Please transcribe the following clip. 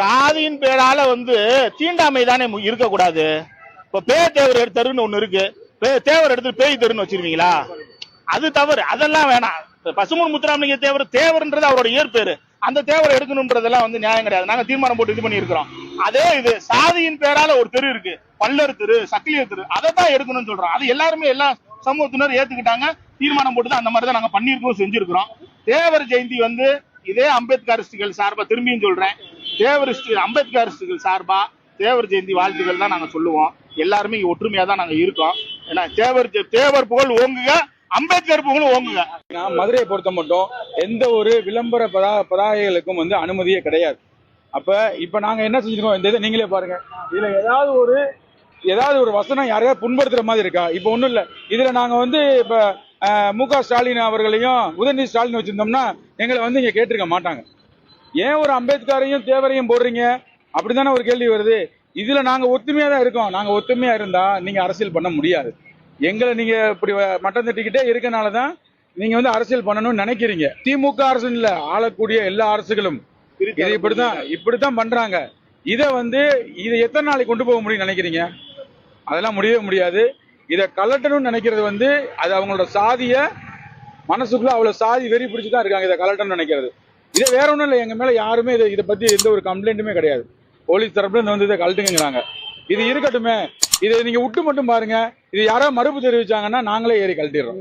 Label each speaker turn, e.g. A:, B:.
A: சாதியின் பேரால வந்து தீண்டாமை தானே இருக்கக்கூடாது. இப்ப பேய் தேவர் தெருன்னு ஒண்ணு இருக்கு. பே- தேவர் எடுத்து பேய் தெருன்னு வச்சிருவீங்களா? அது தவறு. அதெல்லாம் வேணாம். இப்ப பசுமன் முத்துராமலிங்க தேவர் தேவர்ன்றது அவரோட இயற்பேரு. அந்த தேவரை எடுக்கணும்ன்றதெல்லாம் வந்து நியாயம் கிடையாது. நாங்க தீர்மானம் போட்டு இது பண்ணியிருக்கிறோம். அதே இது சாதியின் பேரால ஒரு தெரு இருக்கு. பல்லர் தெரு சக்கிலியர் தெரு. அதை தான் எடுக்கணும்னு சொல்றோம். அது எல்லாருமே எல்லா சமூகத்தினர் ஏத்துக்கிட்டாங்க. தீர்மானம் போட்டு தான் அந்த மாதிரி தான் நாங்க பண்ணியிருக்கோம் செஞ்சிருக்கிறோம். தேவர் ஜெயந்தி வந்து இதே அம்பேத்கர் சார்பா திரும்பியும் சொல்றேன். தேவரிஸ்டு அம்பேத்கர் சார்பா தேவர் ஜெயந்தி வாழ்த்துக்கள் தான் நாங்க சொல்லுவோம். எல்லாருமே இங்க ஒற்றுமையா தான் நாங்க இருக்கோம். ஏன்னா தேவர் தேவர் புகழ் ஓங்குங்க அம்பேத்கர் புகழ்
B: ஓங்குங்க மதுரையை பொறுத்த மட்டும் எந்த ஒரு விளம்பர பதா பதாகைகளுக்கும் வந்து அனுமதியே கிடையாது. அப்ப இப்ப நாங்க என்ன செஞ்சிருக்கோம்? இந்த இதை நீங்களே பாருங்க. இதுல ஏதாவது ஒரு ஏதாவது ஒரு வசனம் யாரையாவது புண்படுத்துற மாதிரி இருக்கா? இப்ப ஒண்ணும் இல்ல. இதுல நாங்க வந்து இப்ப மு க ஸ்டாலின் அவர்களையும் உதயநிதி ஸ்டாலின் வச்சிருந்தோம்னா எங்களை வந்து இங்க கேட்டிருக்க மாட்டாங்க. ஏன் ஒரு அம்பேத்கரையும் தேவரையும் போடுறீங்க? அப்படிதானே ஒரு கேள்வி வருது. இதுல நாங்க ஒத்துமையா தான் இருக்கோம். நாங்க ஒத்துமையா இருந்தா நீங்க அரசியல் பண்ண முடியாது. எங்களை நீங்க இப்படி மட்டம் தட்டிக்கிட்டே இருக்கனால தான் நீங்க வந்து அரசியல் பண்ணணும்னு நினைக்கிறீங்க. திமுக அரசு இல்ல ஆளக்கூடிய எல்லா அரசுகளும். இது இப்படிதான் இப்படித்தான் பண்றாங்க. இத வந்து இதை எத்தனை நாளைக்கு கொண்டு போக முடியும்னு நினைக்கிறீங்க? அதெல்லாம் முடியவே முடியாது. இதை கலட்டணும்னு நினைக்கிறது வந்து அது அவங்களோட சாதிய மனசுக்குள்ள அவ்வளவு சாதி வெறி பிடிச்சு தான் இருக்காங்க இதை கலட்டணும்னு நினைக்கிறது. இதே வேற ஒண்ணும் இல்லை எங்க மேல யாருமே இதை இதை பத்தி எந்த ஒரு கம்ப்ளைண்ட்டுமே கிடையாது. போலீஸ் தரப்புல இருந்து வந்து இதை கழட்டுங்கிறாங்க. இது இருக்கட்டுமே. இதை நீங்க விட்டு மட்டும் பாருங்க. இது யாராவது மறுப்பு தெரிவிச்சாங்கன்னா நாங்களே ஏறி கழட்டிடுறோம்.